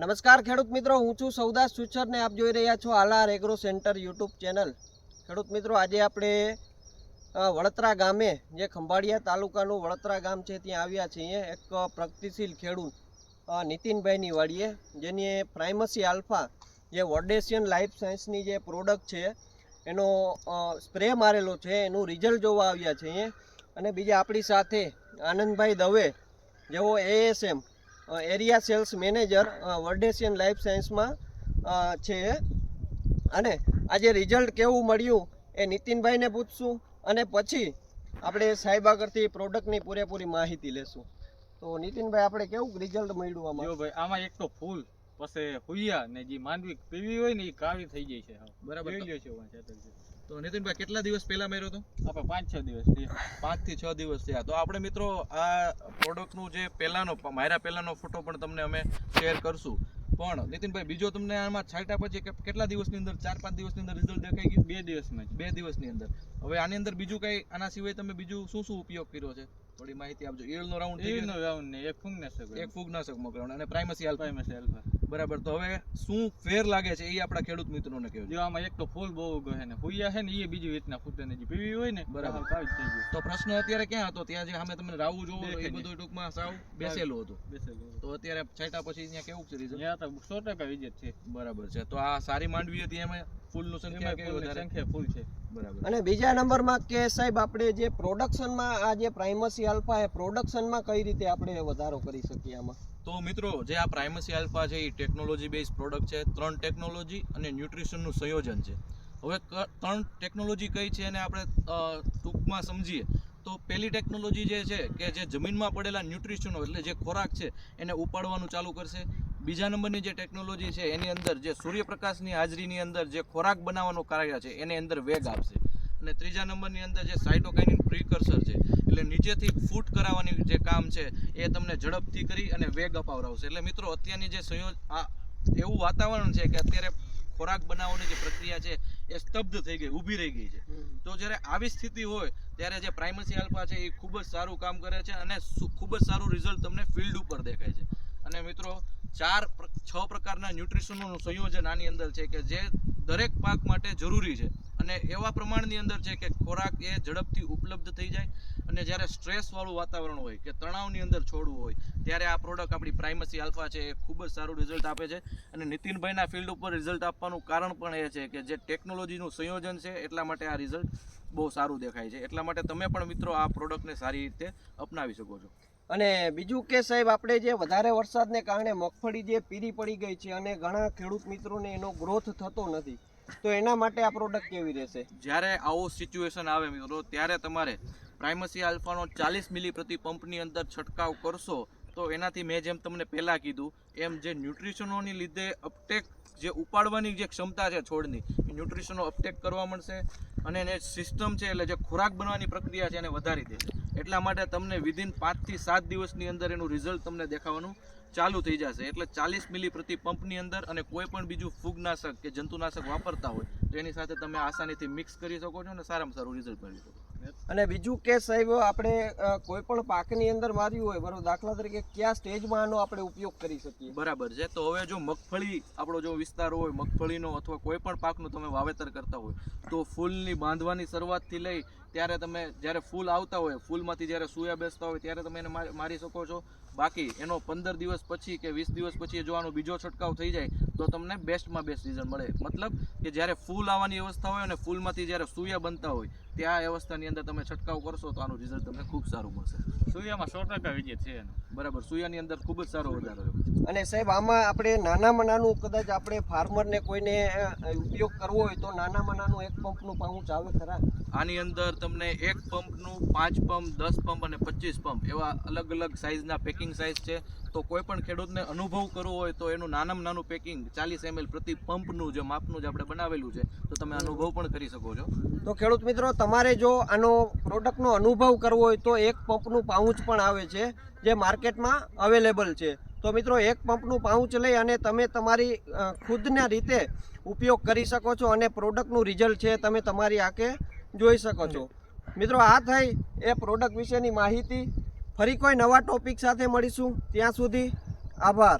નમસ્કાર ખેડૂત મિત્રો હું છું સૌદાસ સુચર આપ જોઈ રહ્યા છો Alar agro centre YouTube channel. ખેડૂત મિત્રો આજે આપણે અ, ગામે જે ખંભાળિયા તાલુકાનું વડોદરા ગામ છે ત્યાં આવ્યા છીએ એક પ્રગતિશીલ ખેડૂત નીતિનભાઈની વાડીએ જેની પ્રાઇમસી આલ્ફા જે વોર્ડેશિયન લાઈફ સાયન્સની જે પ્રોડક્ટ છે એનો સ્પ્રે મારેલો છે એનું રિઝલ્ટ જોવા આવ્યા છીએ. અને બીજા આપણી સાથે આનંદભાઈ દવે જેઓ ASM area sales manager Verdesian life સાયન્સમાં છે અને આજે રિઝલ્ટ કેવું મળ્યું એ નીતિનભાઈને પૂછશું અને પછી આપણે સાહેબ આગળથી પ્રોડક્ટની પૂરેપૂરી માહિતી લેશું તો નીતિનભાઈ આપણે કેવું રિઝલ્ટ મળ્યું આમાં ભાઈ આમાં એક તો ફૂલ પછી હુઈયા ને જે માનવી પીવી હોય ને એ કાવી થઈ જાય છે. બરાબર. છો. તો નીતિનભાઈ કેટલા દિવસ પહેલા મેર્યો હતો? આપણે પાંચ છ દિવસ. પાંચથી છ દિવસ થયા. તો આપણે મિત્રો આ પ્રોડક્ટનું જે પહેલાનો મારા પહેલાનો ફોટો પણ તમને અમે શેર કરશું. પણ નીતિનભાઈ બીજો તમને આમાં છાંટ્યા પછી કેટલા દિવસની અંદર ચાર પાંચ દિવસની અંદર રિઝલ્ટ દેખાઈ ગયું? બે દિવસમાં. બે દિવસની અંદર. હવે આની અંદર બીજું કઈ આના સિવાય તમે બીજું શું શું ઉપયોગ કર્યો છે? થોડી માહિતી આપજો. ઈયળનો રાઉન્ડ ઈયળનો રાઉન્ડ ને એક ફૂગનાશક એક ફૂગનાશક મોકલવાનો. અને પ્રાઇમસી આલ્ફા પ્રાઇમસી આલ્ફા. બરાબર તો હવે શું ફેર લાગે છે એ આપણા ખેડૂત મિત્રોને કહેજો. જો આમાં એક તો ફૂલ બહુ ઉગે છે ને ફૂયા છે ને એ બીજી રીતના ફૂટે ને જે પીવી હોય ને બરાબર. થઈ ગયું. તો પ્રશ્ન અત્યારે ક્યાં હતો? ત્યાં જે અમે તમને રાવું જોવો એ બધું ટૂંકમાં સાવ બેસેલું હતું. બેસેલું. તો અત્યારે છાંટ્યા પછી ત્યાં કેવું છે રીઝન ત્યાં તો સો ટકા વિજેત છે. બરાબર છે. તો આ સારી માંડવી હતી એમાં ફૂલનું સંખ્યા કેવી વધારે? સંખ્યા ફૂલ છે. બરાબર. અને બીજા નંબરમાં કે સાહેબ આપણે જે પ્રોડક્શનમાં આ જે પ્રાઇમસી આલ્ફા એ પ્રોડક્શનમાં કઈ રીતે આપણે વધારો કરી શકીએ આમાં? તો મિત્રો, જે આ પ્રાઇમસી આલ્ફા છે, એ ટેકનોલોજી બેઝ પ્રોડક્ટ છે. ત્રણ ટેકનોલોજી અને ન્યુટ્રિશનનું સંયોજન છે. હવે ત્રણ ટેકનોલોજી કઈ છે એને આપણે ટૂંકમાં સમજીએ. તો પહેલી ટેકનોલોજી જે છે કે જે જમીનમાં પડેલા ન્યુટ્રિશનો એટલે જે ખોરાક છે, એને ઉપાડવાનું ચાલુ કરશે. બીજા નંબરની જે ટેકનોલોજી છે, એની અંદર જે સૂર્યપ્રકાશની હાજરીની અંદર જે ખોરાક બનાવવાનું કાર્ય છે, એને અંદર વેગ આપશે. અને ત્રીજા નંબરની અંદર જે સાઇટોકાઇનિન પ્રિકર્સર છે એટલે નીચેથી ફૂટ કરાવવાની જે કામ છે એ તમને ઝડપથી કરી અને વેગ અપાવરાવશે એટલે મિત્રો અત્યારની જે સંયોજ આ એવું વાતાવરણ છે કે અત્યારે ખોરાક બનાવવાની જે પ્રક્રિયા છે એ સ્તબ્ધ થઈ ગઈ ઊભી રહી ગઈ છે. તો જ્યારે આવી સ્થિતિ હોય ત્યારે જે પ્રાઇમસી આલ્ફા છે એ ખૂબ જ સારું કામ કરે છે અને ખૂબ જ સારું રિઝલ્ટ તમને ફિલ્ડ ઉપર દેખાય છે. અને મિત્રો ચાર છ પ્રકારના ન્યુટ્રિશનોનું સંયોજન આની અંદર છે કે જે દરેક પાક માટે જરૂરી છે. અને એવા પ્રમાણની અંદર છે કે ખોરાક એ ઝડપથી ઉપલબ્ધ થઈ જાય અને જ્યારે સ્ટ્રેસવાળું વાતાવરણ હોય કે તણાવની અંદર છોડવું હોય, ત્યારે આ પ્રોડક્ટ આપણી પ્રાઇમસી આલ્ફા છે, એ ખૂબ જ સારું રિઝલ્ટ આપે છે. અને નીતિનભાઈના ફિલ્ડ ઉપર રિઝલ્ટ આપવાનું કારણ પણ એ છે કે જે ટેકનોલોજીનું સંયોજન છે, એટલા માટે આ રિઝલ્ટ બહુ સારું દેખાય છે. એટલા માટે તમે પણ મિત્રો આ પ્રોડક્ટને સારી રીતે અપનાવી શકો છો. અને બીજું કે સાહેબ, આપણે જે વધારે વરસાદને કારણે મગફળી જે પીરી પડી ગઈ છે અને ઘણા ખેડૂત મિત્રોને એનો ગ્રોથ થતો નથી. તો એના માટે આ પ્રોડક્ટ કેવી રહેશે? જ્યારે આવો સિચ્યુએશન આવે મિત્રો, ત્યારે તમારે પ્રાઇમસી આલ્ફાનો ચાલીસ મિલી પ્રતિ પંપની અંદર છંટકાવ કરશો, તો એનાથી મેં જેમ તમને પહેલાં કીધું, એમ જે ન્યુટ્રિશનોની લીધે અપટેક જે ઉપાડવાની જે ક્ષમતા છે છોડની, એ ન્યુટ્રિશનો અપટેક કરવા મળશે અને એને સિસ્ટમ છે એટલે જે ખોરાક બનવાની પ્રક્રિયા છે એને વધારી દેશે. એટલા માટે તમને વિધિન પાંચથી સાત દિવસની અંદર એનું રિઝલ્ટ તમને દેખાવાનું ચાલુ થઈ જશે. એટલે ચાલીસ મિલી પ્રતિ પંપની અંદર અને કોઈ પણ બીજું ફૂગનાશક કે જંતુનાશક વાપરતા હોય એની સાથે તમે આસાનીથી મિક્સ કરી શકો છો અને સારામાં સારું રિઝલ્ટ મેળવી શકો અને બીજું કે સાહેબ આપણે કોઈ પણ પાકની અંદર માર્યું હોય બરાબર દાખલા તરીકે કયા સ્ટેજમાં આનો આપણે ઉપયોગ કરી શકીએ? બરાબર છે. તો હવે જો મગફળી આપણો જો વિસ્તાર હોય મગફળીનો અથવા કોઈ પણ પાકનું તમે વાવેતર કરતા હોય તો ફૂલની બાંધવાની શરૂઆતથી લઈ ત્યારે તમે જ્યારે ફૂલ આવતા હોય ફૂલમાંથી જ્યારે સૂયા બેસતા હોય ત્યારે તમે એને મારી મારી શકો છો. બાકી એનો પંદર દિવસ પછી કે વીસ દિવસ પછી જો આનો બીજો છંટકાવ થઈ જાય તો તમને બેસ્ટમાં બેસ્ટ રિઝલ્ટ મળે. મતલબ કે જ્યારે ફૂલ આવવાની અવસ્થા હોય અને ફૂલમાંથી જ્યારે સૂયા બનતા હોય ત્યાં આ અવસ્થાની અંદર તમે છંટકાવ કરશો તો આનું રિઝલ્ટ તમને ખૂબ સારું મળશે. સૂર્યામાં સો ટકા વિજય છે એનો. બરાબર સૂયાની અંદર ખૂબ જ સારો વધારો હોય અને સાહેબ આમાં આપણે નાનામાં નાનું કદાચ આપણે ફાર્મરને કોઈને ઉપયોગ કરવો હોય તો નાનામાં નાનું એક પંપનું પાઉચ આવે ખરા? આની અંદર તમને એક પંપનું પાંચ પંપ, દસ પંપ અને પચીસ પંપ એવા અલગ અલગ સાઇઝના પેકિંગ સાઇઝ છે. તો કોઈ પણ ખેડૂતને અનુભવ કરવો હોય તો એનું નાનામાં નાનું પેકિંગ ચાલીસ એમએલ પ્રતિ પંપનું જે માપનું જે આપણે બનાવેલું છે, તો તમે અનુભવ પણ કરી શકો છો. તો ખેડૂત મિત્રો, તમારે જો આનો પ્રોડક્ટનો અનુભવ કરવો હોય તો એક પંપનું પાઉચ પણ આવે છે, જે માર્કેટમાં અવેલેબલ છે. તો મિત્રો, એક પંપનું પાઉચ લઈ અને તમે તમારી ખુદના રીતે ઉપયોગ કરી શકો છો અને પ્રોડક્ટનું રિઝલ્ટ છે, તમે તમારી આંખે જોઈ શકો છો. મિત્રો આ થઈ એ પ્રોડક્ટ વિશેની માહિતી. ફરી કોઈ નવા ટોપિક સાથે મળીશું. ત્યાં સુધી આભાર.